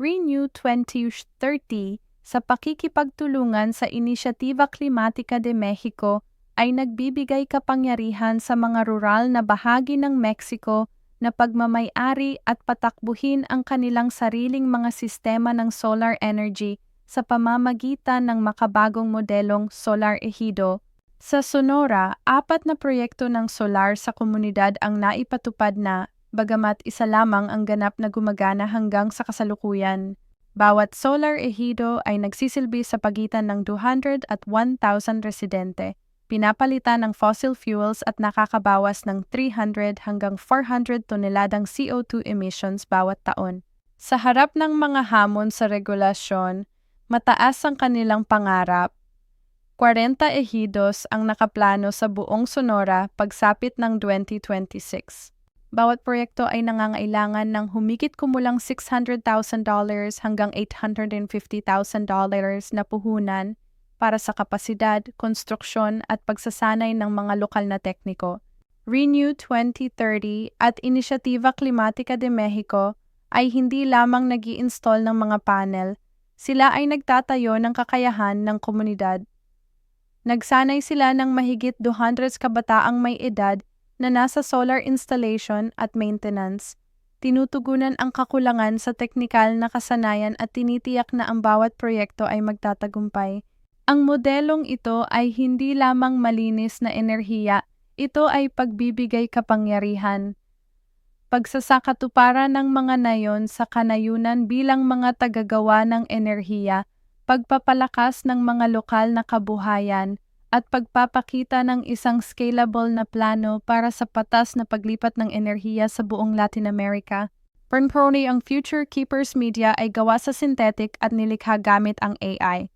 Renew 2030 sa pakikipagtulungan sa Inisyatiba Klimatika de Mexico ay nagbibigay kapangyarihan sa mga rural na bahagi ng Mexico na pagmamayari at patakbuhin ang kanilang sariling mga sistema ng solar energy sa pamamagitan ng makabagong modelong Solar Ejido. Sa Sonora, apat na proyekto ng solar sa komunidad ang naipatupad na, bagamat isa lamang ang ganap na gumagana hanggang sa kasalukuyan. Bawat solar ejido ay nagsisilbi sa pagitan ng 200 at 1,000 residente pinapalitan ng fossil fuels at nakakabawas ng 300 hanggang 400 toneladang CO2 emissions bawat taon. Sa harap ng mga hamon sa regulasyon, mataas ang kanilang pangarap. 40 ejidos ang nakaplano sa buong Sonora pagsapit ng 2026. Bawat proyekto ay nangangailangan ng humigit kumulang $600,000 hanggang $850,000 na puhunan para sa kapasidad, konstruksyon at pagsasanay ng mga lokal na tekniko. Renew 2030 at Inisyatiba Klimatika de Mexico ay hindi lamang nag install ng mga panel, sila ay nagtatayo ng kakayahan ng komunidad. Nagsanay sila ng mahigit 200 kabataang may edad na nasa solar installation at maintenance. Tinutugunan ang kakulangan sa teknikal na kasanayan at tinitiyak na ang bawat proyekto ay magtatagumpay. Ang modelong ito ay hindi lamang malinis na enerhiya, ito ay pagbibigay kapangyarihan. Pagsasakatuparan ng mga nayon sa kanayunan bilang mga tagagawa ng enerhiya, pagpapalakas ng mga lokal na kabuhayan, at pagpapakita ng isang scalable na plano para sa patas na paglipat ng enerhiya sa buong Latin America. Pernprone ang Future Keepers Media ay gawa sa synthetic at nilikha gamit ang AI.